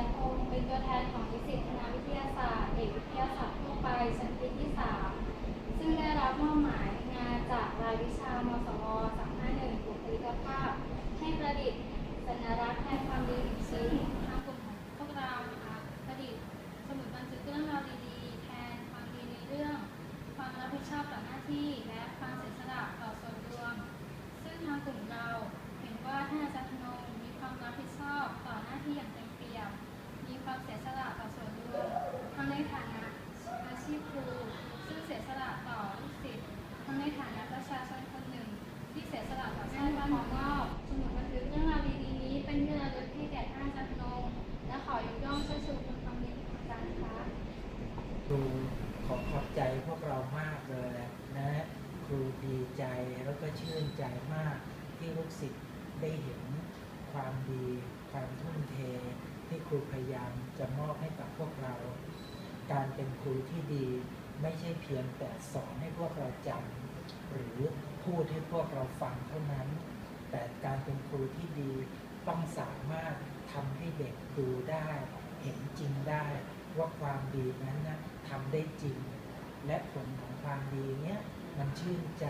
ยพงเป็นตัวแทนของนิสิตคณะวิทยาศาสตร์เอกวิทยาศาสตร์ทั่วไปชั้นปีที่ 3 ซึ่งได้รับมอบหมายงานจากรายวิชามสม351บุคลิกภาพ ให้ประดิษฐ์สัญลักษณ์แทนความดีซึ่งทางกลุ่มของพวกเรานะคะประดิษฐ์สมุดบันทึกเรื่องราวดีๆ แทนความดีในเรื่อง ความรับผิดชอบต่อหน้าที่และความ ต่อชาติบ้านเมืองนอกสมุดบันทึกเรื่องราวดีๆนี้ เป็นที่ระลึกให้แก่ท่านจารย์ธนงและขอยกย่องเชิดชูคุณความดีของอาจารย์นะคะครูขอขอบใจพวกเรามากเลยนะ ครูดีใจแล้วก็ชื่นใจมากที่ลูกศิษย์ได้เห็นความดีความทุ่มเทที่ครูพยายามจะมอบให้กับพวกเรา การเป็นครูที่ดีไม่ใช่เพียงแต่สอนให้พวกเราจำหรือพูดให้พวกเราฟังเท่านั้น แต่การเป็นครูที่ดีต้องสามารถทำให้เด็กดูได้ เห็นจริงได้ว่าความดีนั้นนะทำได้จริง และผลของความดีเนี้ยมันชื่นใจ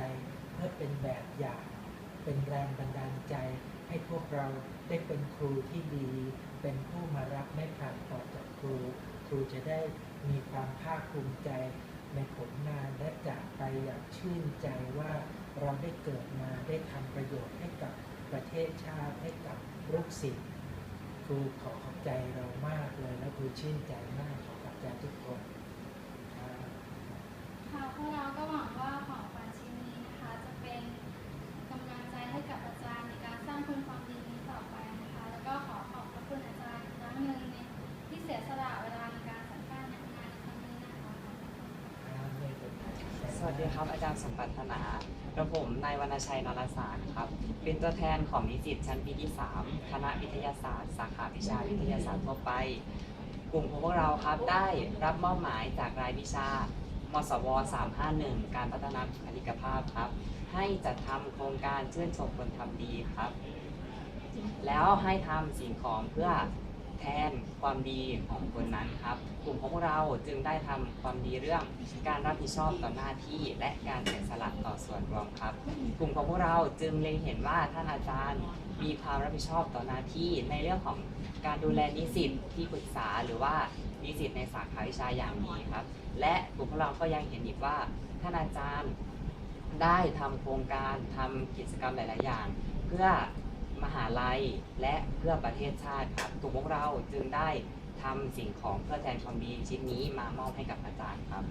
เพื่อเป็นแบบอย่าง เป็นแรงบันดาลใจ ให้พวกเราได้เป็นครูที่ดี เป็นผู้มารับไม่ผ่านต่อจากครู ครูจะได้มีความภาคภูมิใจ ในผลงานและจากไปอย่างชื่นใจว่าเราได้เกิดมาได้ทำประโยชน์ให้กับประเทศชาติให้กับลูกศิษย์ครูขอขอบใจเรามากเลยและครูชื่นใจมากขอขอบใจทุกคนครับ ค่ะพวกเราก็หวังว่าของขวัญชิ้นนี้นะคะ จะเป็นกำลังใจให้กับอาจารย์ในการสร้างคุณความดีนี้ต่อไปนะคะ แล้วก็ขอขอบพระคุณอาจารย์อีกครั้งหนึ่งในที่เสียสละเวลาในการสัมภาษณ์งานในครั้งนี้นะคะ สวัสดีครับ อาจารย์สมปรารถนากระผมนายวรรณชัยนรสารครับ เป็นตัวแทนของนิสิตชั้นปีที่ 3 คณะวิทยาศาสตร์ สาขาวิชาวิทยาศาสตร์ทั่วไป กลุ่มของพวกเราครับได้รับมอบหมายจากรายวิชามสว 351 การพัฒนาบุคลิกภาพครับ ให้จัดทำโครงการชื่นชมคนทำดีครับ แล้วให้ทำสิ่งของเพื่อ แทนความดีของคนนั้นครับ กลุ่มของพวกเราจึงได้ทำความดีเรื่องการรับผิดชอบต่อหน้าที่และการเสียสละต่อส่วนรวมครับ กลุ่มของพวกเราจึงเล็งเห็นว่าท่านอาจารย์มีความรับผิดชอบต่อหน้าที่ในเรื่องของการดูแลนิสิตที่ปรึกษาหรือว่านิสิตในสาขาวิชาอย่างนี้ครับ และกลุ่มของเราก็ยังเห็นอีกว่าท่านอาจารย์ได้ทำโครงการทำกิจกรรมหลาย ๆ อย่าง เพื่อ มหาลัย และเพื่อประเทศชาติครับกลุ่มพวกเราจึงได้ทำสิ่งของเพื่อแทนความดีชิ้นนี้มามอบให้กับอาจารย์ครับ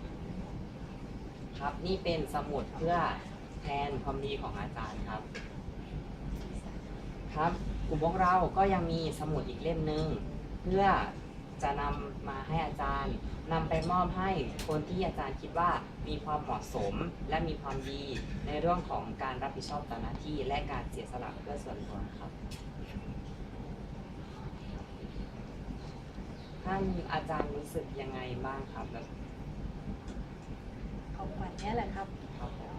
ครับนี่เป็นสมุดเพื่อแทนความดีของอาจารย์ครับ ครับกลุ่มพวกเราก็ยังมีสมุดอีกเล่มหนึ่งเพื่อ จะนำมาให้อาจารย์นำไปมอบให้คนที่อาจารย์คิดว่ามีความเหมาะสมและมีความดีในเรื่องของการรับผิดชอบต่อหน้าที่ และการเสียสละเพื่อส่วนรวมครับ ท่านอาจารย์รู้สึกยังไงบ้างครับแล้วของขวัญเนี้ยแหละครับครับผม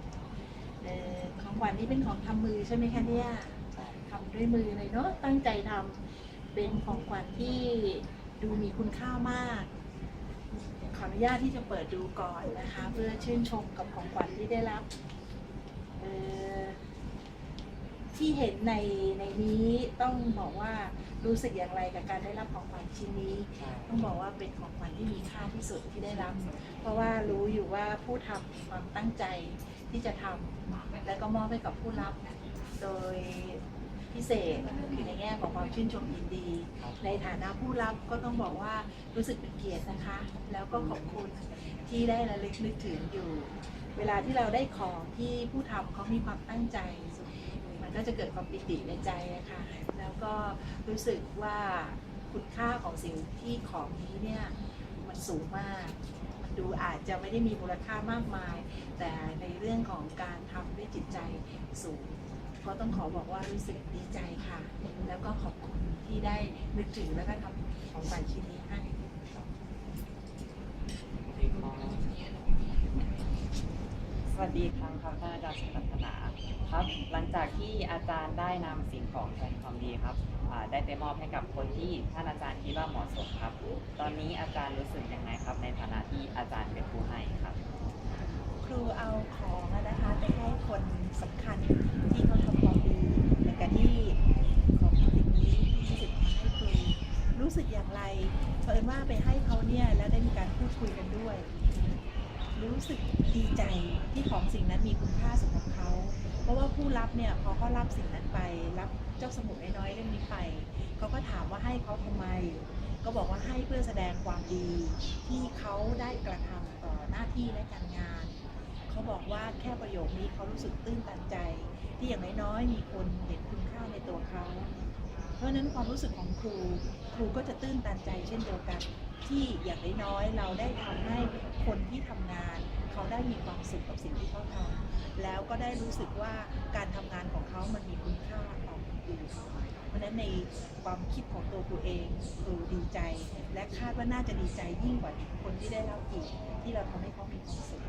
เอ่อของขวัญนี้เป็นของทำมือใช่ไหมคะเนี่ย ใช่ ทำด้วยมือเลยเนาะตั้งใจทำเป็นของขวัญที่ ดูมีคุณค่ามาก ขออนุญาตที่จะเปิดดูก่อนนะคะ เพื่อชื่นชมกับของขวัญที่ได้รับเอ่อที่เห็นในในนี้ต้องบอกว่ารู้สึกอย่างไรกับการได้รับของขวัญชิ้นนี้ใช่ต้องบอกว่าเป็นของขวัญที่มีค่าที่สุดที่ได้รับ เพราะว่ารู้อยู่ว่าผู้ทำมีความตั้งใจที่จะทำแล้วก็มอบให้กับผู้รับ โดย พิเศษคือในแง่ของความชื่นชมยินดี ในฐานะผู้รับก็ต้องบอกว่ารู้สึกเป็นเกียรตินะคะ แล้วก็ขอบคุณที่ได้ระลึกนึกถึงอยู่ เวลาที่เราได้ของที่ผู้ทำเขามีความตั้งใจ มันก็จะเกิดความปิติในใจนะคะแล้วก็รู้สึกว่าคุณค่าของสิ่งที่ของนี้เนี่ยมันสูงมากมันดูอาจจะไม่ได้มีมูลค่ามากมาย แต่ในเรื่องของการทำด้วยจิตใจสูง ก็ต้องขอบอกว่ารู้สึกดีใจค่ะ แล้วก็ขอบคุณที่ได้นึกถึงแล้วก็ทำของขวัญชิ้นนี้ให้สวัสดีครั้งครับท่านอาจารย์สุพัฒนาครับ หลังจากที่อาจารย์ได้นำสิ่งของแทนความดีครับอ่าได้ไปมอบให้กับคนที่ท่านอาจารย์คิดว่าเหมาะสมครับ ตอนนี้อาจารย์รู้สึกยังไงครับ ในฐานะที่อาจารย์เป็นผู้ให้ครับ ครูเอาของอะนะคะไปให้คนสำคัญที่เขาทำความดีในการที่ของสิ่งนี้ที่สิทธิ์มาให้ครูรู้สึกอย่างไรเผอิญว่าไป ให้เขาเนี่ยแล้วได้มีการพูดคุยกันด้วยรู้รู้สึกดีใจที่ของสิ่งนั้นมีคุณค่าสำหรับเขา เพราะว่าผู้รับเนี่ยพอเขารับสิ่งนั้นไป รับเจ้าสมุดน้อยๆเล่มนี้ไปเขาก็ถามว่าให้เขาทำไม ก็บอกว่าให้เพื่อแสดงความดีที่เขาได้กระทำต่อหน้าที่และการงานเขาบอกว่าแค่ประโยคนี้เขารู้สึกตื้นตันใจ ที่อย่างน้อยๆมีคนเห็นคุณค่าในตัวเขา เพราะฉะนั้นความรู้สึกของครู ครูก็จะตื้นตันใจเช่นเดียวกัน ที่อย่างน้อยๆเราได้ทำให้คนที่ทำงานเขาได้มีความสุขกับสิ่งที่เขาทำแล้วก็ได้รู้สึกว่าการทำงานของเขามันมีคุณค่าต่อคนอื่นเพราะฉะนั้นในความคิดของตัวครูเองครูดีใจ และคาดว่าน่าจะดีใจยิ่งกว่าคนที่ได้รับอีกที่เราทำให้เขามีความสุข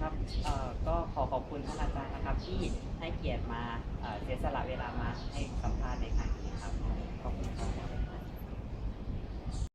ครับก็ขอขอบคุณท่านอาจารย์นะครับ ที่ให้เกียรติมาเอ่อเสียสละเวลามาให้สัมภาษณ์ในครั้งนี้ครับขอบคุณครับ